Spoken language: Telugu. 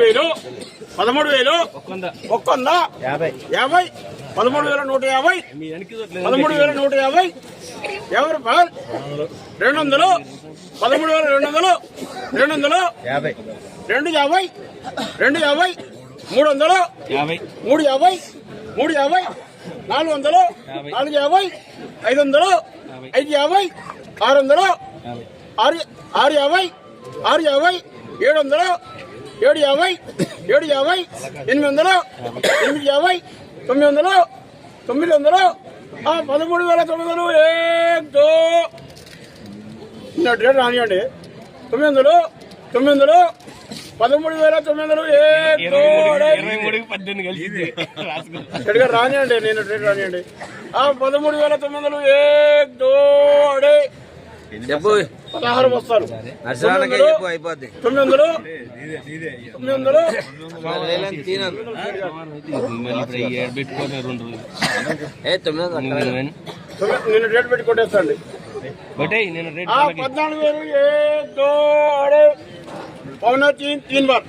వేలు పదమూడు వేలు ఒక్క వంద యాభై. యాభై పదమూడు వేల నూట యాభై పదమూడు వేల నూట యాభై యాభై రూపాయలు రెండు వందలు పదమూడు వేల రెండు వందలు రెండు వందలు యాభై. రెండు యాభై రెండు యాభై మూడు వందలు యాభై. మూడు యాభై మూడు యాభై నాలుగు వందలు నాలుగు యాభై ఐదు వందలు ఐదు యాభై ఆరు వందలు ఆరు ఆరు యాభై ఆరు యాభై ఏడు వందలు ఏడు యాభై ఏడు యాభై ఎనిమిది వందలు ఎనిమిది యాభై తొమ్మిది వందలు తొమ్మిది వందలు ఆ, పదమూడు వేల తొమ్మిది వందలు ఏదో రేటు రానియండి తొమ్మిది వందలు తొమ్మిది వందలు పదమూడు వేల తొమ్మిది వందలు సరిగా రానియండి నేను రేటు రానియండి ఆ పదమూడు వేల తొమ్మిది వందలు ఏదో చెప్పు. పదహారు వస్తారు. నర్సరాలకే చెప్పు అయిపోద్ది. తొమ్మిది వందలు తొమ్మిది వందలు. ఏ తొమ్మిది వందలు నేను రేటు పెట్టి కొట్టేస్తాండి. ఆ పద్నాలుగు వేలు ఏదో పౌన తీన్ తీన్ బార్